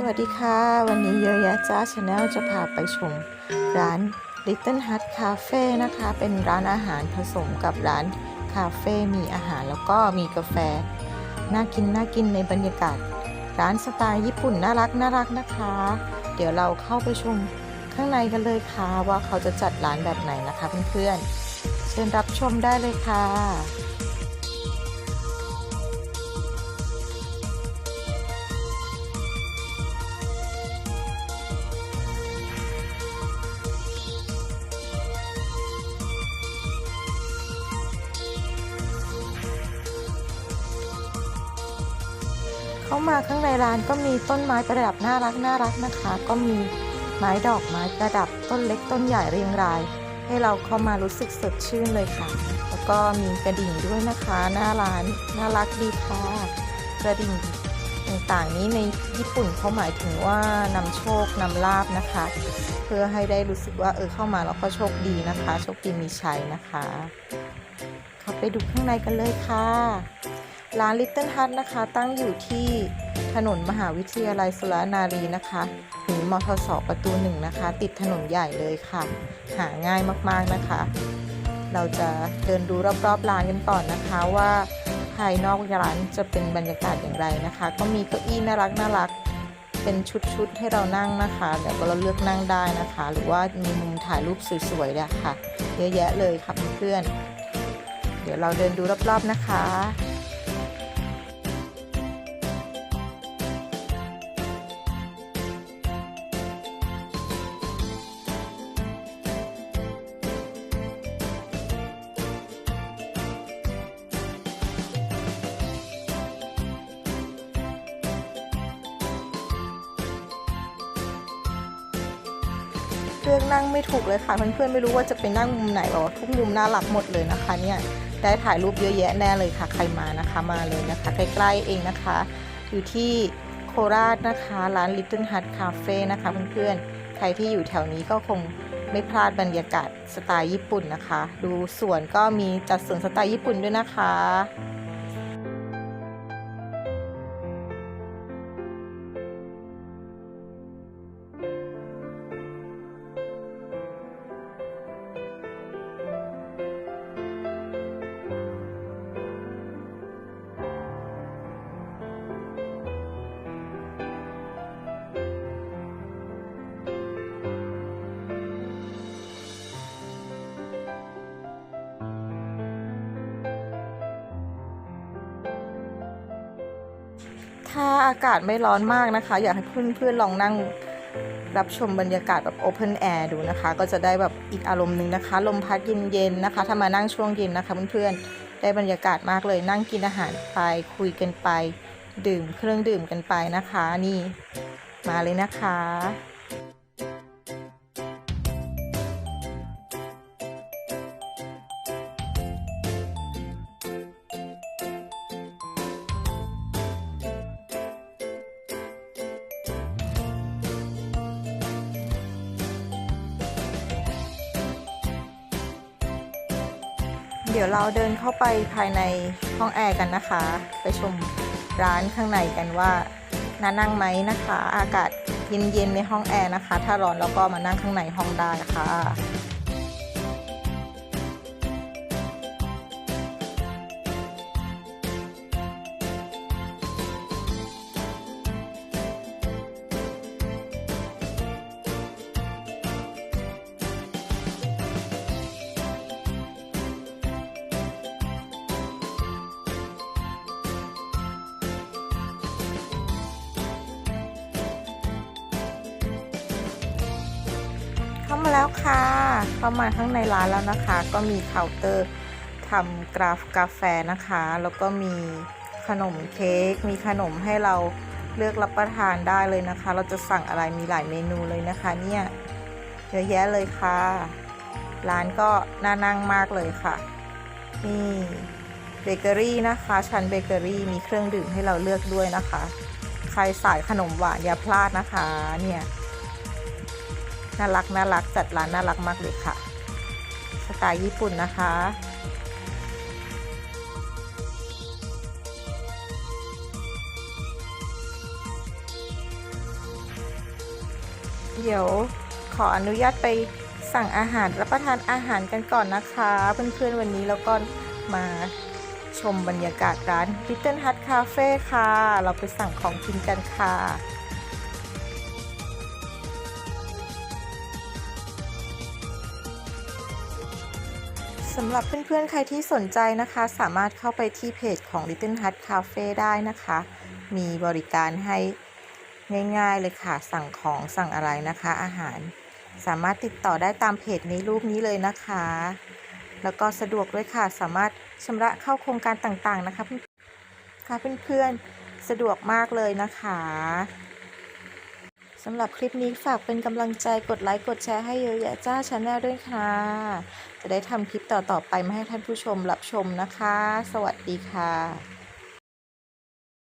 สวัสดีค่ะ วันนี้เยอะแยะจ้าชาแนลจะพาไปชม ร้าน Little Hut Cafe นะคะ เป็นร้านอาหารผสมกับร้านคาเฟ่มีอาหารแล้วก็มีกาแฟ น่ากินน่ากินในบรรยากาศ ร้านสไตล์ญี่ปุ่นน่ารักน่ารักนะคะ เดี๋ยวเราเข้าไปชมข้างในกันเลยค่ะ ว่าเขาจะจัดร้านแบบไหนนะคะเพื่อนๆเชิญรับชมได้เลยค่ะ เข้ามาข้างในร้านก็มีต้นไม้ประดับน่ารักน่ารักนะคะ ก็มีไม้ดอกไม้ประดับต้นเล็กต้นใหญ่เรียงราย ให้เราเข้ามารู้สึกสดชื่นเลยค่ะ แล้วก็มีกระดิ่งด้วยนะคะหน้าร้านน่ารักดีค่ะกระดิ่งต่างๆนี้ในญี่ปุ่นเขาหมายถึงว่านำโชคนำลาบนะคะ เพื่อให้ได้รู้สึกว่าเออเข้ามาแล้วก็โชคดีนะคะ โชคดีมีชัยนะคะ เข้าไปดูข้างในกันเลยค่ะ ร้าน Little Hut นะคะ ตั้งอยู่ที่ถนนมหาวิทยาลัยสุรนารีนะคะหรือมทสประตูหนึ่งนะคะ ติดถนนใหญ่เลยค่ะ หาง่ายมากๆนะคะ เราจะเดินดูรอบๆร้านกันก่อนนะคะว่าภายนอกร้านจะเป็นบรรยากาศอย่างไรนะคะ ก็มีเก้าอี้น่ารักน่ารักเป็นชุดๆให้เรานั่งนะคะเดี๋ยวก็เราเลือกนั่งได้นะคะ หรือว่ามีมุมถ่ายรูปสวยๆเนี่ยค่ะ เยอะแยะเลยค่ะเพื่อนๆเดี๋ยวเราเดินดูรอบๆนะคะ เลือกนั่งไม่ถูกเลยค่ะ เพื่อนๆไม่รู้ว่าจะไปนั่งมุมไหนหรอทุกมุมน่ารักหมดเลยนะคะเนี่ยได้ถ่ายรูปเยอะแยะแน่เลยค่ะ ใครมานะคะมาเลยนะคะใกล้ๆเองนะคะ อยู่ที่โคราชนะคะร้าน Little Hut Cafe นะคะเพื่อนๆใครที่อยู่แถวนี้ก็คงไม่พลาดบรรยากาศสไตล์ญี่ปุ่นนะคะ ดูสวนก็มีจัดสวนสไตล์ญี่ปุ่นด้วยนะคะ ถ้าอากาศไม่ร้อนมากนะคะ อยากให้เพื่อนๆลองนั่งรับชมบรรยากาศแบบ Open Air ดูนะคะ ก็จะได้แบบอีกอารมณ์หนึ่งนะคะ ลมพัดเย็นๆนะคะ ถ้ามานั่งช่วงเย็นนะคะเพื่อนๆ ได้บรรยากาศมากเลย นั่งกินอาหารไป คุยกันไป ดื่มเครื่องดื่มกันไปนะคะ นี่ มาเลยนะคะ เดี๋ยวเราเดินเข้าไปภายในห้องแอร์กันนะคะ ไปชมร้านข้างในกันว่าน่านั่งไหมนะคะ อากาศเย็นๆในห้องแอร์นะคะ ถ้าร้อนเราก็มานั่งข้างในห้องได้ค่ะ เข้ามาแล้วค่ะ เข้ามาข้างในร้านแล้วนะคะ ก็มีเคาน์เตอร์ทำกราฟกาแฟนะคะ แล้วก็มีขนมเค้ก มีขนมให้เราเลือกรับประทานได้เลยนะคะ เราจะสั่งอะไรมีหลายเมนูเลยนะคะเนี่ยเยอะแยะเลยค่ะ ร้านก็น่านั่งมากเลยค่ะ นี่เบเกอรี่นะคะ ชั้นเบเกอรี่มีเครื่องดื่มให้เราเลือกด้วยนะคะ ใครสายขนมหวานอย่าพลาดนะคะเนี่ย น่ารักน่ารักจัดร้านน่ารักมากเลยค่ะ สไตล์ญี่ปุ่นนะคะเดี๋ยวขออนุญาตไปสั่งอาหารรับประทานอาหารกันก่อนนะคะ เพื่อนๆวันนี้แล้วก็มาชมบรรยากาศร้าน Little Hut Cafe ค่ะ เราไปสั่งของกินกันค่ะ สำหรับเพื่อนๆ ใครที่สนใจนะคะ สามารถเข้าไปที่เพจของ Little Hut Cafe ได้นะคะ มีบริการให้ง่ายๆเลยค่ะ สั่งของสั่งอะไรนะคะ อาหารสามารถติดต่อได้ตามเพจในรูปนี้เลยนะคะ แล้วก็สะดวกด้วยค่ะ สามารถชำระเข้าโครงการต่างๆนะคะเพื่อนค่ะเพื่อนๆสะดวกมากเลยนะคะำหรับคลิปนี้ฝากเป็นกำลังใจกดไลค์กดแชร์ให้เยอะแยะจ้าชาแนลด้วยค่ะ จะได้ทำคลิปต่อๆไปมาให้ท่านผู้ชมรับชมนะคะ สวัสดีค่ะ